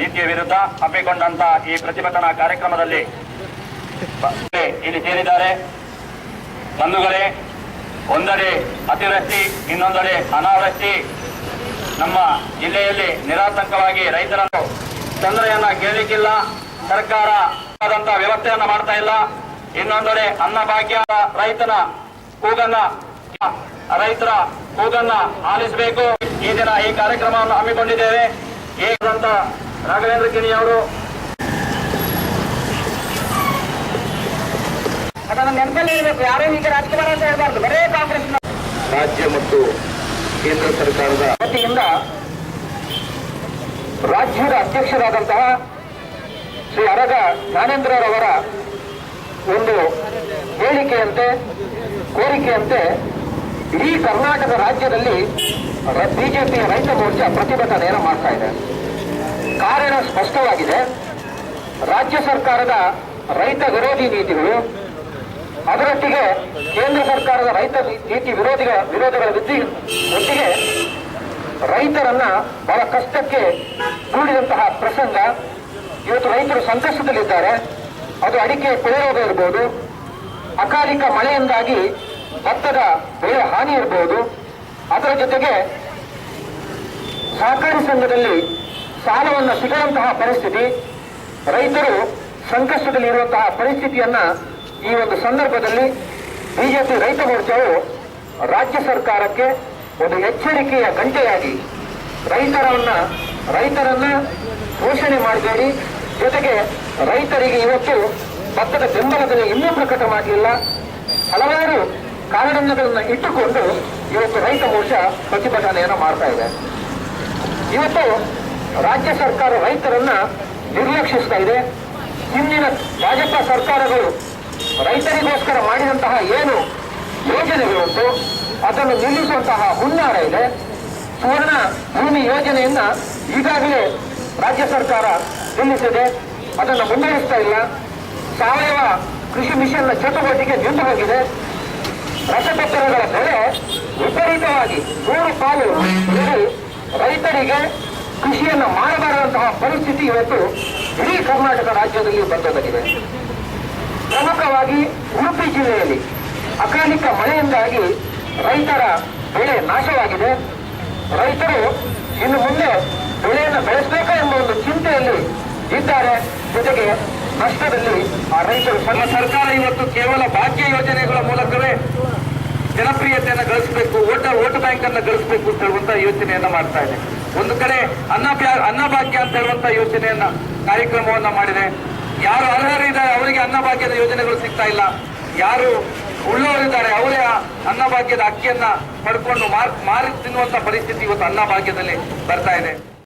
ನೀತಿಯ ವಿರುದ್ಧ ಹಮ್ಮಿಕೊಂಡಂತ ಈ ಪ್ರತಿಭಟನಾ ಕಾರ್ಯಕ್ರಮದಲ್ಲಿ ಇಲ್ಲಿ ಸೇರಿದ್ದಾರೆ. ಬಂಧುಗಳೇ, ಒಂದೆಡೆ ಅತಿವೃಷ್ಟಿ, ಇನ್ನೊಂದೆಡೆ ಅನಾವೃಷ್ಟಿ. ನಮ್ಮ ಜಿಲ್ಲೆಯಲ್ಲಿ ನಿರಾತಂಕವಾಗಿ ರೈತರನ್ನು ತೊಂದರೆಯನ್ನ ಕೇಳಲಿಕ್ಕಿಲ್ಲ ಸರ್ಕಾರ ವ್ಯವಸ್ಥೆಯನ್ನ ಮಾಡ್ತಾ ಇಲ್ಲ. ಇನ್ನೊಂದೆಡೆ ಅನ್ನ ಭಾಗ್ಯ ರೈತನ ಕೂಗನ್ನ, ರೈತರ ಕೂಗನ್ನ ಆಲಿಸಬೇಕು. ಈ ದಿನ ಈ ಕಾರ್ಯಕ್ರಮವನ್ನು ಹಮ್ಮಿಕೊಂಡಿದ್ದೇವೆ. ಏಕಂತ ರಾಘವೇಂದ್ರ ಕಿಣಿ ಅವರು ನೆನಪಲ್ಲಿ ಇರಬೇಕು ಯಾರೋ ಈಗ ಅಂತ ಹೇಳ್ಬಾರ್ದು. ಬರೇ ಕಾಂಗ್ರೆಸ್ ರಾಜ್ಯ ಮತ್ತು ಕೇಂದ್ರ ಸರ್ಕಾರದ ವತಿಯಿಂದ ರಾಜ್ಯದ ಅಧ್ಯಕ್ಷರಾದಂತಹ ಶ್ರೀ ಅರಗ ಜ್ಞಾನೇಂದ್ರರವರ ಒಂದು ಹೇಳಿಕೆಯಂತೆ ಕೋರಿಕೆಯಂತೆ ಇಡೀ ಕರ್ನಾಟಕ ರಾಜ್ಯದಲ್ಲಿ ಬಿಜೆಪಿಯ ರೈತ ಮೋರ್ಚಾ ಪ್ರತಿಭಟನೆಯನ್ನು ಮಾಡ್ತಾ ಇದೆ. ಕಾರಣ ಸ್ಪಷ್ಟವಾಗಿದೆ. ರಾಜ್ಯ ಸರ್ಕಾರದ ರೈತ ವಿರೋಧಿ ನೀತಿಗಳು, ಅದರೊಟ್ಟಿಗೆ ಕೇಂದ್ರ ಸರ್ಕಾರದ ರೈತ ನೀತಿ ವಿರೋಧಿಗ, ವಿರೋಧಗಳ ವಿದ್ದಿ ಒಟ್ಟಿಗೆ ರೈತರನ್ನ ಬಹಳ ಕಷ್ಟಕ್ಕೆ ದೂಡಿದಂತಹ ಪ್ರಸಂಗ ಇವತ್ತು ರೈತರು ಸಂಕಷ್ಟದಲ್ಲಿದ್ದಾರೆ. ಅದು ಅಡಿಕೆ ಕೊಳೆರೋಗ ಇರಬಹುದು ಅಕಾಲಿಕ ಮಳೆಯಿಂದಾಗಿ ಭತ್ತದ ಬೆಳೆ ಹಾನಿ ಇರಬಹುದು ಅದರ ಜೊತೆಗೆ ಸಹಕಾರಿ ಸಂಘದಲ್ಲಿ ಸಾಲವನ್ನು ಸಿಗದಂತಹ ಪರಿಸ್ಥಿತಿ, ರೈತರು ಸಂಕಷ್ಟದಲ್ಲಿ ಇರುವಂತಹ ಪರಿಸ್ಥಿತಿಯನ್ನ ಈ ಒಂದು ಸಂದರ್ಭದಲ್ಲಿ ಬಿಜೆಪಿ ರೈತ ಮೋರ್ಚಾವು ರಾಜ್ಯ ಸರ್ಕಾರಕ್ಕೆ ಒಂದು ಎಚ್ಚರಿಕೆಯ ಗಂಟೆಯಾಗಿ ರೈತರನ್ನ ರೈತರನ್ನ ಘೋಷಣೆ ಮಾಡಬೇಡಿ ಜೊತೆಗೆ ರೈತರಿಗೆ ಇವತ್ತು ಭತ್ತದ ಬೆಂಬಲದಲ್ಲಿ ಬೆಲೆ ಇನ್ನೂ ಪ್ರಕಟ ಮಾಡಲಿಲ್ಲ ಹಲವಾರು ಕಾರಣಗಳನ್ನು ಇಟ್ಟುಕೊಂಡು ಇವತ್ತು ರೈತ ಮೋರ್ಚಾ ಪ್ರತಿಭಟನೆಯನ್ನು ಮಾಡ್ತಾ ಇದೆ. ಇವತ್ತು ರಾಜ್ಯ ಸರ್ಕಾರ ರೈತರನ್ನ ನಿರ್ಲಕ್ಷಿಸ್ತಾ ಇದೆ. ಹಿಂದಿನ ಭಾಜಪ ಸರ್ಕಾರಗಳು ರೈತರಿಗೋಸ್ಕರ ಮಾಡಿದಂತಹ ಏನು ಯೋಜನೆಗಳುಂಟು ಅದನ್ನು ನಿಲ್ಲಿಸುವಂತಹ ಹುನ್ನಾರ ಇದೆ. ಸುವರ್ಣ ಭೂಮಿ ಯೋಜನೆಯನ್ನ ಈಗಾಗಲೇ ರಾಜ್ಯ ಸರ್ಕಾರ ನಿಲ್ಲಿಸಿದೆ. ಅದನ್ನು ಮುಂದುವರಿಸ್ತಾ ಇಲ್ಲ. ಸಾವಯವ ಕೃಷಿ ಮಿಷನ್ನ ಚಟುವಟಿಕೆ ನಿಂತು ಹೋಗಿದೆ ರಸಗೊಬ್ಬರಗಳ ಬೆಲೆ ವಿಪರೀತವಾಗಿ ಮೂರು ಪಾಲು ರೈತರಿಗೆ ಕೃಷಿಯನ್ನು ಮಾಡಬಾರದಂತಹ ಪರಿಸ್ಥಿತಿ ಇವತ್ತು ಇಡೀ ಕರ್ನಾಟಕ ರಾಜ್ಯದಲ್ಲಿ ಬಂದೊದಗಿದೆ. ಪ್ರಮುಖವಾಗಿ ಉಡುಪಿ ಜಿಲ್ಲೆಯಲ್ಲಿ ಅಕಾಲಿಕ ಮಳೆಯಿಂದಾಗಿ ರೈತರ ಬೆಳೆ ನಾಶವಾಗಿದೆ. ರೈತರು ಇನ್ನು ಮುಂದೆ ಬೆಳೆಯನ್ನು ಬೆಳೆಸಬೇಕಾ ಎಂಬ ಒಂದು ಚಿಂತೆಯಲ್ಲಿ ಇದ್ದಾರೆ. ಜೊತೆಗೆ ನಷ್ಟದಲ್ಲಿ ಆ ರೈತರು ನಮ್ಮ ಸರ್ಕಾರ ಇವತ್ತು ಕೇವಲ ಭಾಗ್ಯ ಯೋಜನೆಗಳ ಮೂಲಕವೇ ಜನಪ್ರಿಯತೆಯನ್ನು ಗಳಿಸಬೇಕು ಓಟ ವೋಟ್ ಬ್ಯಾಂಕ್ ಅನ್ನು ಗಳಿಸಬೇಕು ಅಂತ ಹೇಳುವಂತ ಯೋಚನೆಯನ್ನ ಮಾಡ್ತಾ ಇದೆ. ಒಂದು ಕಡೆ ಅನ್ನಭ್ಯಾ ಅನ್ನಭಾಗ್ಯ ಅಂತ ಹೇಳುವಂತ ಯೋಜನೆಯನ್ನ, ಕಾರ್ಯಕ್ರಮವನ್ನ ಮಾಡಿದೆ. ಯಾರು ಅರ್ಹರಿದ್ದಾರೆ ಅವರಿಗೆ ಅನ್ನಭಾಗ್ಯದ ಯೋಜನೆಗಳು ಸಿಗ್ತಾ ಇಲ್ಲ. ಯಾರು ಉಳ್ಳವರಿದ್ದಾರೆ ಅವರೇ ಅನ್ನಭಾಗ್ಯದ ಅಕ್ಕಿಯನ್ನ ಪಡ್ಕೊಂಡು ಮಾರಿ ತಿನ್ನುವಂತ ಪರಿಸ್ಥಿತಿ ಇವತ್ತು ಅನ್ನಭಾಗ್ಯದಲ್ಲಿ ಬರ್ತಾ ಇದೆ.